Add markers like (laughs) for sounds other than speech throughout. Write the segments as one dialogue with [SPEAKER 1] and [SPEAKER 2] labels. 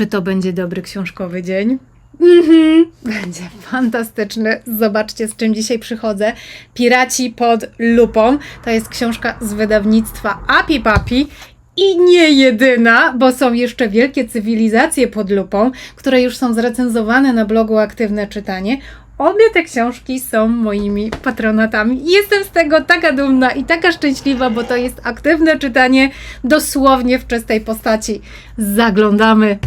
[SPEAKER 1] Czy to będzie dobry książkowy dzień? Mhm, będzie fantastyczny. Zobaczcie, z czym dzisiaj przychodzę. Piraci pod lupą. To jest książka z wydawnictwa Api Papi. I nie jedyna, bo są jeszcze wielkie cywilizacje pod lupą, które już są zrecenzowane na blogu Aktywne Czytanie. Obie te książki są moimi patronatami. Jestem z tego taka dumna i taka szczęśliwa, bo to jest aktywne czytanie dosłownie w czystej postaci. Zaglądamy.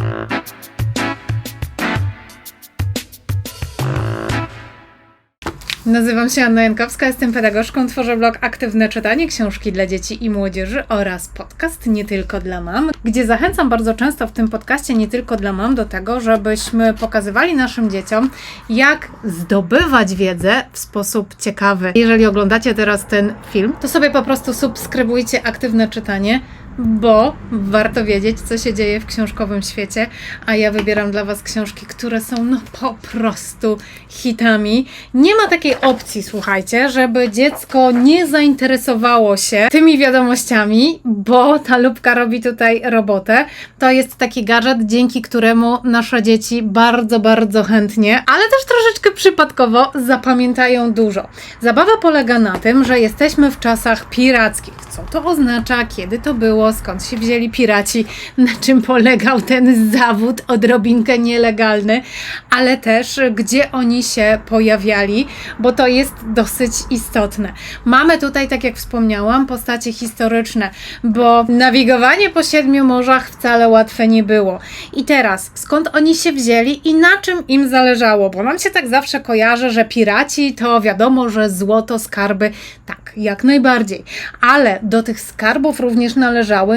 [SPEAKER 1] Nazywam się Anna Jankowska, jestem pedagogzką, tworzę blog Aktywne Czytanie, książki dla dzieci i młodzieży oraz podcast Nie Tylko dla Mam, gdzie zachęcam bardzo często w tym podcaście Nie Tylko dla Mam do tego, żebyśmy pokazywali naszym dzieciom, jak zdobywać wiedzę w sposób ciekawy. Jeżeli oglądacie teraz ten film, to sobie po prostu subskrybujcie Aktywne Czytanie, bo warto wiedzieć, co się dzieje w książkowym świecie, a ja wybieram dla Was książki, które są no po prostu hitami. Nie ma takiej opcji, słuchajcie, żeby dziecko nie zainteresowało się tymi wiadomościami, bo ta lubka robi tutaj robotę. To jest taki gadżet, dzięki któremu nasze dzieci bardzo, bardzo chętnie, ale też troszeczkę przypadkowo zapamiętają dużo. Zabawa polega na tym, że jesteśmy w czasach pirackich. Co to oznacza, kiedy to było, skąd się wzięli piraci, na czym polegał ten zawód odrobinkę nielegalny, ale też gdzie oni się pojawiali, bo to jest dosyć istotne. Mamy tutaj, tak jak wspomniałam, postacie historyczne, bo nawigowanie po siedmiu morzach wcale łatwe nie było. I teraz, skąd oni się wzięli i na czym im zależało? Bo nam się tak zawsze kojarzy, że piraci to wiadomo, że złoto, skarby, tak, jak najbardziej. Ale do tych skarbów również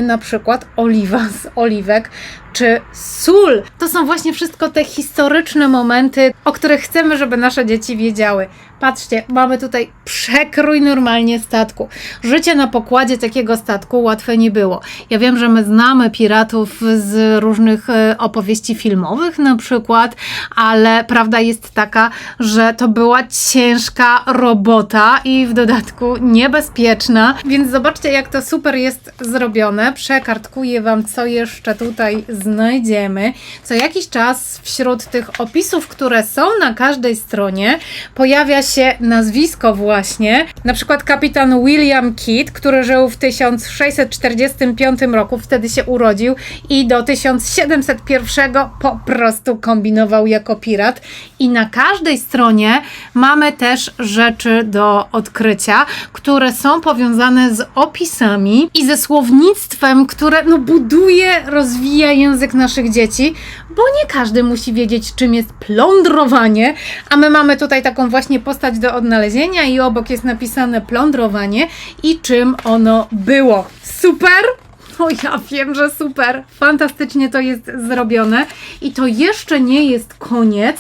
[SPEAKER 1] na przykład oliwa z oliwek, czy sól. To są właśnie wszystko te historyczne momenty, o których chcemy, żeby nasze dzieci wiedziały. Patrzcie, mamy tutaj przekrój normalnie statku. Życie na pokładzie takiego statku łatwe nie było. Ja wiem, że my znamy piratów z różnych e, opowieści filmowych na przykład, ale prawda jest taka, że to była ciężka robota i w dodatku niebezpieczna. Więc zobaczcie, jak to super jest zrobione. Przekartkuję Wam, co jeszcze tutaj znajdziemy. Co jakiś czas wśród tych opisów, które są na każdej stronie, pojawia się nazwisko właśnie, na przykład kapitan William Kidd, który żył w 1645 roku, wtedy się urodził i do 1701 po prostu kombinował jako pirat. I na każdej stronie mamy też rzeczy do odkrycia, które są powiązane z opisami i ze słownictwem, które no, buduje, rozwija język naszych dzieci, bo nie każdy musi wiedzieć, czym jest plądrowanie, a my mamy tutaj taką właśnie postać do odnalezienia i obok jest napisane plądrowanie i czym ono było. Super! O, ja wiem, że super. Fantastycznie to jest zrobione. I to jeszcze nie jest koniec,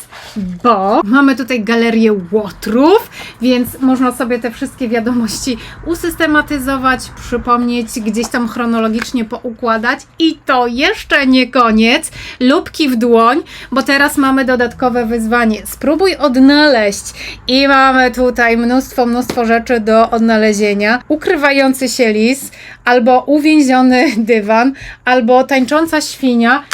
[SPEAKER 1] bo mamy tutaj galerię łotrów, więc można sobie te wszystkie wiadomości usystematyzować, przypomnieć, gdzieś tam chronologicznie poukładać. I to jeszcze nie koniec. Lubki w dłoń, bo teraz mamy dodatkowe wyzwanie. Spróbuj odnaleźć. I mamy tutaj mnóstwo, mnóstwo rzeczy do odnalezienia. Ukrywający się lis, albo uwięziony (laughs) dywan, albo tańcząca świnia.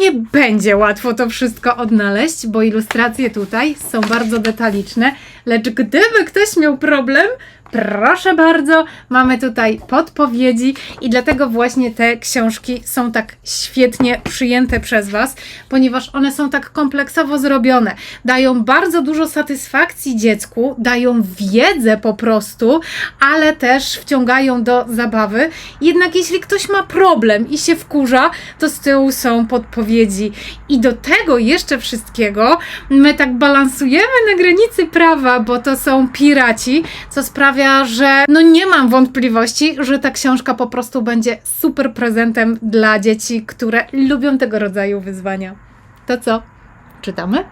[SPEAKER 1] Nie będzie łatwo to wszystko odnaleźć, bo ilustracje tutaj są bardzo detaliczne, lecz gdyby ktoś miał problem, proszę bardzo, mamy tutaj podpowiedzi i dlatego właśnie te książki są tak świetnie przyjęte przez Was, ponieważ one są tak kompleksowo zrobione. Dają bardzo dużo satysfakcji dziecku, dają wiedzę po prostu, ale też wciągają do zabawy. Jednak jeśli ktoś ma problem i się wkurza, to z tyłu są podpowiedzi. I do tego jeszcze wszystkiego my tak balansujemy na granicy prawa, bo to są piraci, co sprawia, że no nie mam wątpliwości, że ta książka po prostu będzie super prezentem dla dzieci, które lubią tego rodzaju wyzwania. To co? Czytamy?